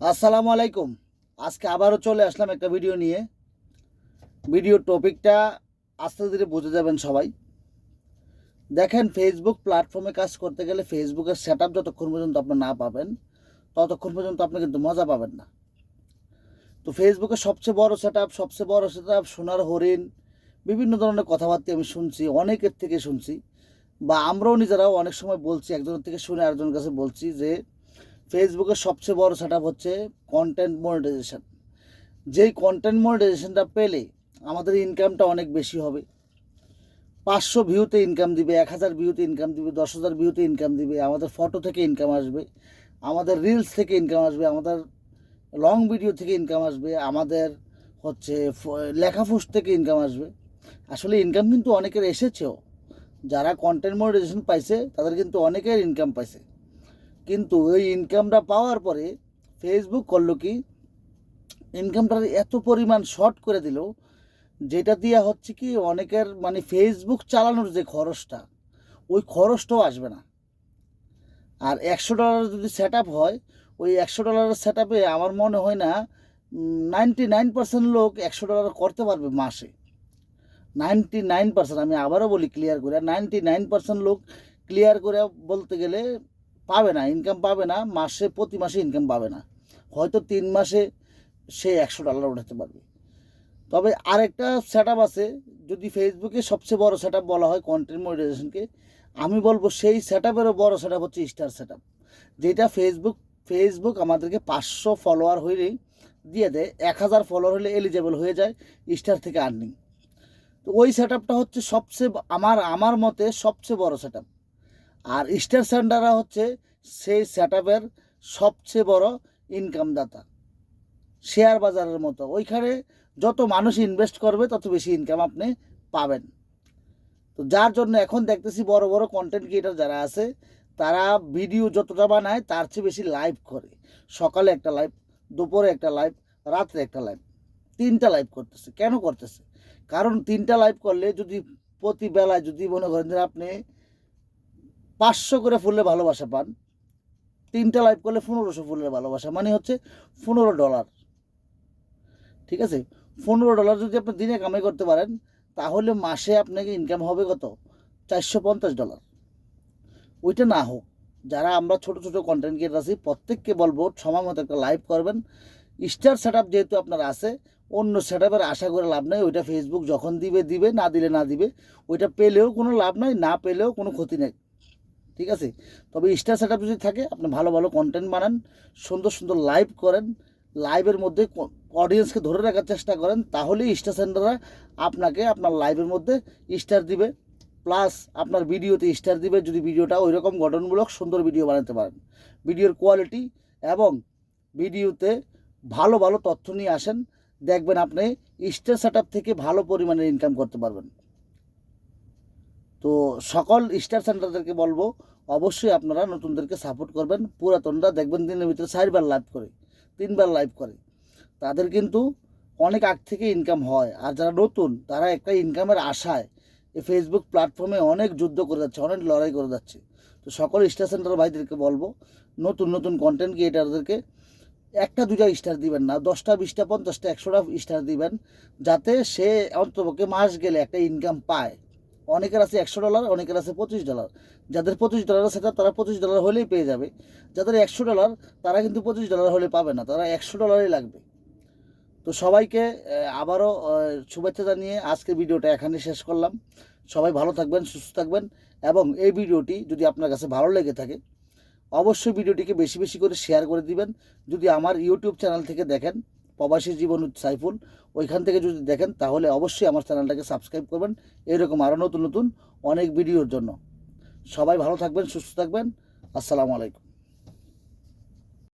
আসসালামু আলাইকুম। আজকে আবারও চলে আসলাম একটা ভিডিও নিয়ে। ভিডিও টপিকটা আস্তে ধীরে বুঝে যাবেন সবাই। দেখেন ফেসবুক প্ল্যাটফর্মে কাজ করতে গেলে ফেসবুকের সেট যতক্ষণ পর্যন্ত আপনি না পাবেন, ততক্ষণ পর্যন্ত আপনি কিন্তু মজা পাবেন না। তো ফেসবুকের সবচেয়ে বড় সেট সবচেয়ে বড় সেট সোনার হরিণ, বিভিন্ন ধরনের কথাবার্তা আমি শুনছি, অনেকের থেকে শুনছি, বা আমরাও নিজেরাও অনেক সময় বলছি, একজনের থেকে শুনে আরেকজনের কাছে বলছি যে ফেসবুকের সবচেয়ে বড় সেট হচ্ছে কন্টেন্ট মনিটাইজেশন যেই কন্টেন্ট মনিটাইজেশনটা পেলে আমাদের ইনকামটা অনেক বেশি হবে। পাঁচশো ভিউতে ইনকাম দিবে, এক হাজার ভিউতে ইনকাম দিবে, দশ হাজার ভিউতে ইনকাম দিবে, আমাদের ফটো থেকে ইনকাম আসবে, আমাদের রিলস থেকে ইনকাম আসবে, আমাদের লং ভিডিও থেকে ইনকাম আসবে, আমাদের হচ্ছে ফ- লেখাফুস থেকে ইনকাম আসবে। আসলে ইনকাম কিন্তু অনেকের এসেছেও, যারা কন্টেন্ট মনিটাইজেশন পাইছে, তাদের কিন্তু অনেকের ইনকাম পাইছে। কিন্তু ওই ইনকামটা পাওয়ার পরে ফেসবুক করল কি ইনকামটা এত পরিমাণ শর্ট করে দিল, যেটা দিয়ে হচ্ছে কি অনেকের মানে ফেসবুক চালানোর যে খরচটা, ওই খরচটাও আসবে না। আর একশো ডলার যদি সেট হয়, ওই একশো ডলারের সেট আমার মনে হয় না নাইনটি নাইন পার্সেন্ট লোক একশো ডলার করতে পারবে মাসে। নাইনটি নাইন পার্সেন্ট আমি আবারও বলি ক্লিয়ার করে নাইনটি নাইন পার্সেন্ট লোক ক্লিয়ার করে বলতে গেলে পাবে না ইনকাম পাবে না, মাসে, প্রতি মাসে ইনকাম পাবে না। হয়তো তিন মাসে সে একশো ডলার উঠাতে পারবে। তবে আরেকটা সেট আছে, যদি ফেসবুকে সবচেয়ে বড় সেট বলা হয় কন্টেন্ট মনিটাইজেশনকে আমি বলব সেই সেট আপেরও বড় সেট হচ্ছে স্টার সেট যেটা ফেসবুক ফেসবুক আমাদেরকে পাঁচশো ফলোয়ার হইলেই দিয়ে দেয়, এক হাজার ফলোয়ার হলে এলিজেবল হয়ে যায় স্টার থেকে আর্নিং তো ওই সেট হচ্ছে সবচেয়ে আমার আমার মতে সবচেয়ে বড় সেট আর স্টার সেন্টাররা হচ্ছে সেই সেট সবচেয়ে বড় ইনকামদাতা শেয়ার বাজারের মতো। ওইখানে যত মানুষ ইনভেস্ট করবে, তত বেশি ইনকাম আপনি পাবেন। তো যার জন্য এখন দেখতেছি বড় বড় কন্টেন্ট ক্রিয়েটার যারা আছে, তারা ভিডিও যতটা বানায়, তার চেয়ে বেশি লাইভ করে। সকালে একটা লাইভ দুপুরে একটা লাইভ রাত্রে একটা লাইভ তিনটা লাইভ করতেছে। কেন করতেছে? কারণ তিনটা লাইভ করলে যদি প্রতি বেলায় যদি মনে করেন যে আপনি পাঁচশো করে ফুলের ভালোবাসা পান। তিনটা লাইভ করলে পনেরোশো ফুলের ভালোবাসা মানে হচ্ছে পনেরো ডলার ঠিক আছে? পনেরো ডলার যদি আপনি দিনে কামাই করতে পারেন, তাহলে মাসে আপনাকে ইনকাম হবে কত? চারশো পঞ্চাশ ডলার ওইটা না হোক, যারা আমরা ছোট ছোট কন্টেন্ট ক্রিয়েটার আছি, প্রত্যেককে বলব সময় মতো একটা লাইভ করবেন। স্টার সেট যেহেতু আপনার আছে, অন্য সেট আশা করে লাভ নাই, ওইটা ফেসবুক যখন দিবে দিবে, না দিলে না দিবে, ওইটা পেলেও কোনো লাভ নাই, না পেলেও কোনো ক্ষতি নেই। ঠিক আছে? তবে স্টার সেট যদি থাকে, আপনি ভালো ভালো কন্টেন্ট বানান, সুন্দর সুন্দর লাইভ করেন লাইভের মধ্যে অডিয়েন্সকে ধরে রাখার চেষ্টা করেন, তাহলেই স্টার সেন্টাররা আপনাকে আপনার লাইভের মধ্যে স্টার দিবে। প্লাস আপনার ভিডিওতে স্টার দিবে, যদি ভিডিওটা ওই রকম গঠনমূলক সুন্দর ভিডিও বানাতে পারেন। ভিডিওর কোয়ালিটি এবং ভিডিওতে ভালো ভালো তথ্য নিয়ে আসেন, দেখবেন আপনি স্টার সেট থেকে ভালো পরিমাণে ইনকাম করতে পারবেন। তো সকল স্টার সেন্টারদেরকে বলব, অবশ্যই আপনারা নতুনদেরকে সাপোর্ট করবেন। পুরাতনরা দেখবেন দিনের ভিতরে চারবার লাইভ করে, তিনবার লাইভ করে। তাদের কিন্তু অনেক আগ থেকে ইনকাম হয়। আর যারা নতুন, তারা একটা ইনকামের আশায় এই ফেসবুক প্ল্যাটফর্মে অনেক যুদ্ধ করে যাচ্ছে, অনেক লড়াই করে যাচ্ছে। তো সকল স্টার সেন্টার ভাইদেরকে বলব, নতুন নতুন কন্টেন্ট ক্রিয়েটারদেরকে একটা দুটা স্টার দিবেন না, দশটা, বিশটা, পঞ্চাশটা, একশোটা স্টার দিবেন, যাতে সে অন্তপক্ষে মাস গেলে একটা ইনকাম পায়। অনেকের আছে একশো ডলার, অনেকের আছে পঁচিশ ডলার। যাদের পঁচিশ ডলার সেটা তারা পঁচিশ ডলার হলেই পেয়ে যাবে। যাদের একশো ডলার, তারা কিন্তু পঁচিশ ডলার হলে পাবে না, তারা একশো ডলারই লাগবে। তো সবাইকে আবারও শুভেচ্ছা জানিয়ে আজকের ভিডিওটা এখানে শেষ করলাম। সবাই ভালো থাকবেন, সুস্থ থাকবেন, এবং এই ভিডিওটি যদি আপনার কাছে ভালো লেগে থাকে, অবশ্যই ভিডিওটিকে বেশি বেশি করে শেয়ার করে দিবেন। যদি আমার ইউটিউব চ্যানেল থেকে দেখেন প্রবাসী জীবন সাইফুল, ওইখান থেকে যদি দেখেন, তাহলে অবশ্যই আমার চ্যানেলটাকে সাবস্ক্রাইব করবেন। এরকম আরও নতুন নতুন অনেক ভিডিওর জন্য। সবাই ভালো থাকবেন, সুস্থ থাকবেন। আসসালামু আলাইকুম।